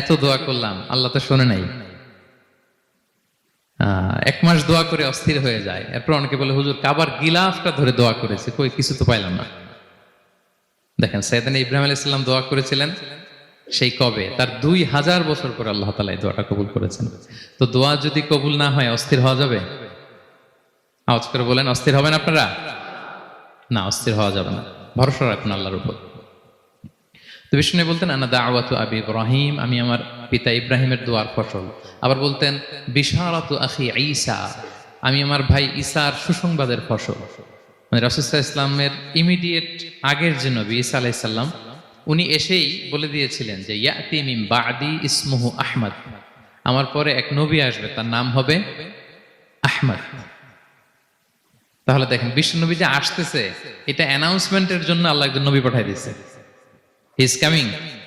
এত দোয়া করলাম, আল্লাহ তো শোনে নাই। এক মাস দোয়া করে অস্থির হয়ে যায়। এরপর অনেকে বলে, হুজুর, কাবার গিলাফটা ধরে দোয়া করেছে, কই, কিছু তো পাইলাম না। দেখেন সৈয়দান ইব্রাহিম আলাইহিস সালাম দোয়া করেছিলেন, সেই কবে? তার দুই হাজার বছর পর আল্লাহ তালা দোয়াটা কবুল করেছেন। তো দোয়া যদি কবুল না হয়, অস্থির হওয়া যাবে? আওয়াজ করে বলেন, অস্থির হবেন আপনারা? না, অস্থির হওয়া যাবে না। ভরসা রাখুন আল্লাহর উপর। তো বিষ্ণু বলতেন, আনা দাওয়াতু আবি ইব্রাহিম, আমি আমার পিতা ইব্রাহিমের দোয়ার ফসল। আবার বলতেন, বিশারাতু আখি ঈসা, আমি আমার ভাই ঈসার সুসংবাদের ফসল। মানে রাসুসাহ ইসলামের ইমিডিয়েট আগের যে নবী ঈসা আলাইসাল্লাম উনি এসেই বলে দিয়েছিলেন যে, ইয়াতি মিম বাদি ইসমুহু আহমদ। আমার পরে এক নবী আসবে, তার নাম হবে আহমদ। তাহলে দেখেন, বিশ্ব নবী যে আসতেছে, এটা অ্যানাউন্সমেন্টের জন্য আল্লাহ একজন নবী পাঠাই দিয়েছে। He's coming.